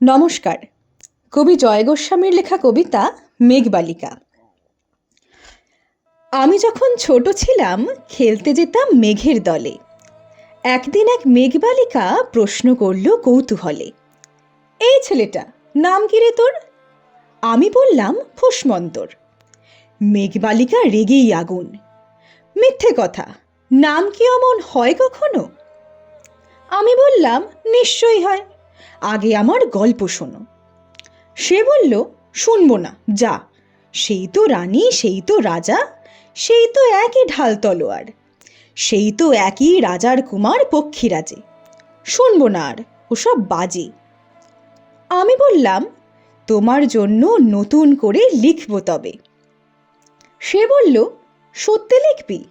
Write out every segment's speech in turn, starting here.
নমস্কার। কবি জয় গোস্বামীর লেখা কবিতা মেঘবালিকা। আমি যখন ছোট ছিলাম, খেলতে যেতাম মেঘের দলে। একদিন এক মেঘবালিকা প্রশ্ন করল কৌতূহলে, এই ছেলেটা, নাম কি রে তোর? আমি বললাম, ফুসমন্তর। মেঘবালিকা রেগেই আগুন, মিথ্যে কথা, নাম কি অমন হয় কখনো? আমি বললাম, নিশ্চয়ই হয়। আগে আমার গল্প শোনো। সে বলল, শুনব না, যা। সেই তো রানী, সেই তো রাজা, সেই তো একই ঢাল তলোয়ার, সেই তো একই রাজার কুমার পক্ষীরাজে। শুনব না আর, ওসব বাজে। আমি বললাম, তোমার জন্য নতুন করে লিখব তবে। সে বলল, সত্যি লিখবি?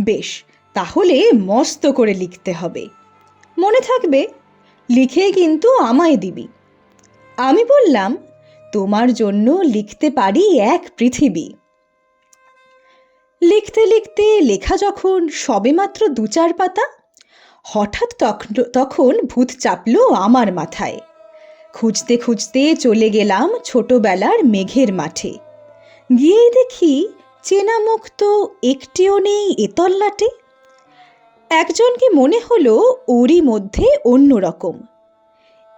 বেশ, তাহলে মস্ত করে লিখতে হবে। মনে থাকবে? লিখে কিন্তু আমায় দিবি। আমি বললাম, তোমার জন্য লিখতে পারি এক পৃথিবী। লিখতে লিখতে লেখা যখন সবেমাত্র দু চার পাতা, হঠাৎ তখ- তখন ভূত চাপল আমার মাথায়। খুঁজতে খুঁজতে চলে গেলাম ছোটবেলার মেঘের মাঠে। গিয়েই দেখি চেনা মুখ তো একটিও নেই এতল্লাটে একজনকে মনে হলো ওরই মধ্যে অন্য রকম।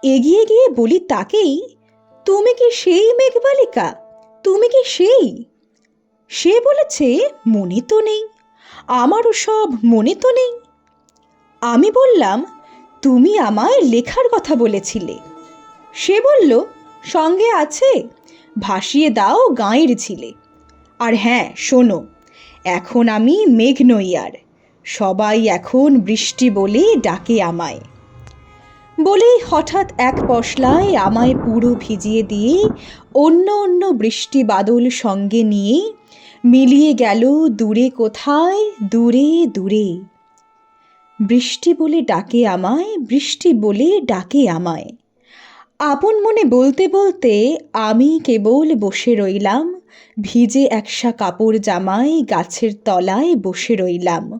এগিয়ে গিয়ে বলি তাকেই, তুমি কি সেই মেঘবালিকা? তুমি কি সেই? সে বলেছে, মনে তো নেই। আমারও সব মনে তো নেই। আমি বললাম, তুমি আমায় লেখার কথা বলেছিলে। সে বলল, সঙ্গে আছে, ভাসিয়ে দাও গাঁয়ের ছিলে আর হ্যাঁ শোনো, এখন আমি মেঘ নই আর সবাই এখন বৃষ্টি বলে ডাকে আমায়। বলেই হঠাৎ এক পশলায় আমায় পুরো ভিজিয়ে দিয়ে অন্য অন্য বৃষ্টি বাদল সঙ্গে নিয়ে মিলিয়ে গেল দূরে কোথায়, দূরে দূরে। বৃষ্টি বলে ডাকে আমায়, বৃষ্টি বলে ডাকে আমায়। আপন মনে বলতে বলতে আমি কেবল বসে রইলাম, ভিজে একসা কাপড় জামায় গাছের তলায় বসে রইলাম।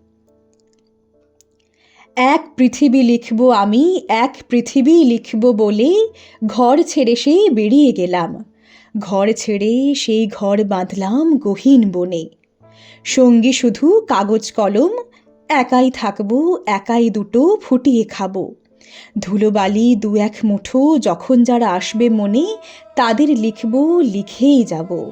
এক পৃথিবী লিখব আমি, এক পৃথিবী লিখব বলে ঘর ছেড়ে সেই বেরিয়ে গেলাম। ঘর ছেড়ে সেই ঘর বাঁধলাম গহীন বনে। সঙ্গী শুধু কাগজ কলম, একাই থাকব, একাই দুটো ফুটিয়ে খাব। ধুলোবালি দু এক মুঠো যখন যারা আসবে মনে, তাদের লিখব, লিখেই যাব।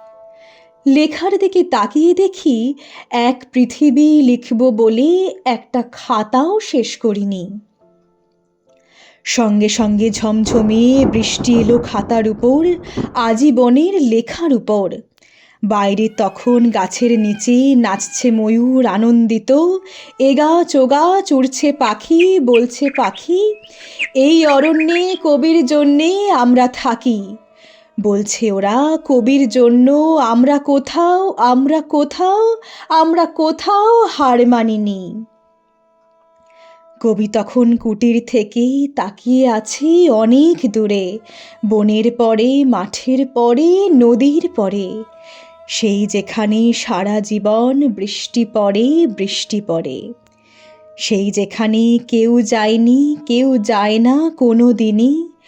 লেখার দিকে তাকিয়ে দেখি এক পৃথিবী লিখব বলে একটা খাতাও শেষ করিনি। সঙ্গে সঙ্গে ঝমঝমিয়ে বৃষ্টি এলো খাতার উপর, আজীবনের লেখার উপর। বাইরে তখন গাছের নিচে নাচছে ময়ূর আনন্দিত, এগা চোগা চড়ছে পাখি, বলছে পাখি, এই অরণ্যে কবির জন্যে আমরা থাকি। বলছে ওরা, কবির জন্য, আমরা কোথাও আমরা কোথাও আমরা কোথাও হার মানিনি। কবি তখন কুটির থেকেই তাকিয়ে আছে অনেক দূরে, বনের পরে, মাঠের পরে, নদীর পরে। সেই যেখানে সারা জীবন বৃষ্টি পড়ে বৃষ্টি পড়ে। সেই যেখানে কেউ যায়নি, কেউ যায় না কোনো দিনই